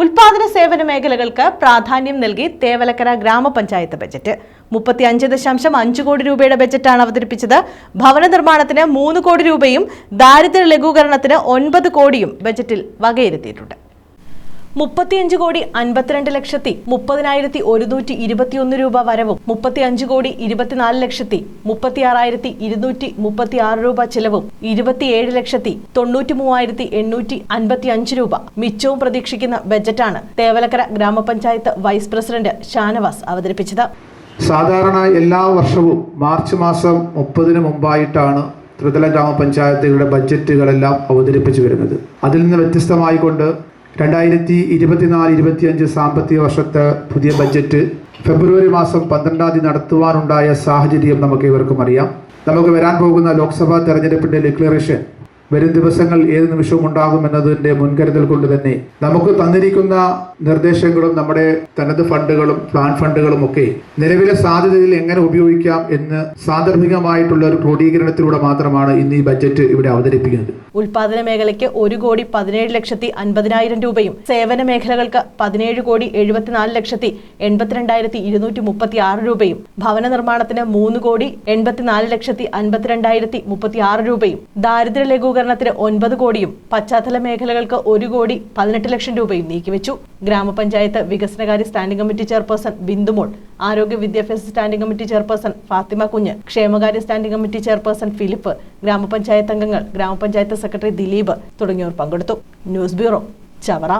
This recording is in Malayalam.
ഉൽപാദന സേവന മേഖലകൾക്ക് പ്രാധാന്യം നൽകി തേവലക്കര ഗ്രാമപഞ്ചായത്ത് ബജറ്റ്. മുപ്പത്തി അഞ്ച് ദശാംശം അഞ്ച് കോടി രൂപയുടെ ബജറ്റാണ് അവതരിപ്പിച്ചത്. ഭവന നിർമ്മാണത്തിന് മൂന്ന് കോടി രൂപയും ദാരിദ്ര്യ ലഘൂകരണത്തിന് ഒൻപത് കോടിയും ബജറ്റിൽ വകയിരുത്തിയിട്ടുണ്ട്. മുപ്പത്തിയഞ്ച് കോടി അൻപത്തിരണ്ട് ലക്ഷത്തി മുപ്പതിനായിരത്തി ഒരുന്നൂറ്റി ഇരുപത്തിയൊന്ന് രൂപ വരവും മുപ്പത്തിയഞ്ച് കോടി ഇരുപത്തിനാല് ലക്ഷത്തി മുപ്പത്തിയാറായിരത്തി ഇരുന്നൂറ്റി മുപ്പത്തി ആറ് രൂപ ചെലവും ഇരുപത്തിയേഴ് ലക്ഷത്തി തൊണ്ണൂറ്റി മൂവായിരത്തി എണ്ണൂറ്റി അൻപത്തി അഞ്ച് രൂപ. മിച്ചവും പ്രതീക്ഷിക്കുന്ന ബജറ്റാണ് തേവലക്കര ഗ്രാമപഞ്ചായത്ത് വൈസ് പ്രസിഡന്റ് ഷാനവാസ് അവതരിപ്പിച്ചത്. സാധാരണ എല്ലാ വർഷവും മാർച്ച് മാസം മുപ്പതിന് മുമ്പായിട്ടാണ് ത്രിതല ഗ്രാമപഞ്ചായത്തുകളുടെ ബഡ്ജറ്റുകളെല്ലാം അവതരിപ്പിച്ചു വരുന്നത്. അതിൽ നിന്ന് വ്യത്യസ്തമായിക്കൊണ്ട് രണ്ടായിരത്തി ഇരുപത്തിനാല് ഇരുപത്തിയഞ്ച് സാമ്പത്തിക വർഷത്തെ പുതിയ ബഡ്ജറ്റ് ഫെബ്രുവരി മാസം പന്ത്രണ്ടാം തീയതി നടത്തുവാനുണ്ടായ സാഹചര്യം നമുക്ക് ഇവർക്കും അറിയാം. നമുക്ക് വരാൻ പോകുന്ന ലോക്സഭാ തെരഞ്ഞെടുപ്പിന്റെ ഡിക്ലറേഷൻ വരും ദിവസങ്ങൾ ഏത് നിമിഷവും ഉണ്ടാകും എന്നതിന്റെ മുൻകരുതൽ കൊണ്ട് തന്നെ നമുക്ക് തന്നിരിക്കുന്ന നിർദ്ദേശങ്ങളും നമ്മുടെ തനത് ഫണ്ടുകളും പ്ലാൻ ഫണ്ടുകളും ഒക്കെ നിലവിലെ സാധ്യതയിൽ എങ്ങനെ ഉപയോഗിക്കാം എന്ന് സാന്ദർഭികമായിട്ടുള്ള ഒരു ക്രോഡീകരണത്തിലൂടെ മാത്രമാണ് ഇന്ന് ഈ ബജറ്റ് ഇവിടെ അവതരിപ്പിക്കുന്നത്. ഉൽപാദന മേഖലയ്ക്ക് ഒരു കോടി പതിനേഴ് ലക്ഷത്തി അൻപതിനായിരം രൂപയും സേവന മേഖലകൾക്ക് പതിനേഴ് കോടി എഴുപത്തിനാല് ലക്ഷത്തി എൺപത്തിരണ്ടായിരത്തി ഇരുന്നൂറ്റി മുപ്പത്തി ആറ് രൂപയും ഭവന നിർമ്മാണത്തിന് മൂന്ന് കോടി എൺപത്തിനാല് ലക്ഷത്തി അൻപത്തിരണ്ടായിരത്തി മുപ്പത്തി ആറ് രൂപയും ദാരിദ്ര്യ ലഘൂകരണത്തിന് ഒൻപത് കോടിയും പശ്ചാത്തല മേഖലകൾക്ക് ഒരു കോടി പതിനെട്ട് ലക്ഷം രൂപയും നീക്കിവെച്ചു. ഗ്രാമപഞ്ചായത്ത് വികസനകാര്യ സ്റ്റാൻഡിംഗ് കമ്മിറ്റി ചെയർപേഴ്സൺ ബിന്ദുമോൾ ആരോഗ്യ വിദ്യാഭ്യാസ സ്റ്റാൻഡിംഗ് കമ്മിറ്റി ചെയർപേഴ്സൺ ഫാത്തിമ കുഞ്ഞ് ക്ഷേമകാര്യ സ്റ്റാൻഡിംഗ് കമ്മിറ്റി ചെയർപേഴ്സൺ ഫിലിപ്പ് ഗ്രാമപഞ്ചായത്ത് അംഗങ്ങൾ ഗ്രാമപഞ്ചായത്ത് സെക്രട്ടറി ദിലീപ് തുടങ്ങിയവർ പങ്കെടുത്തു. News bureau Chavara.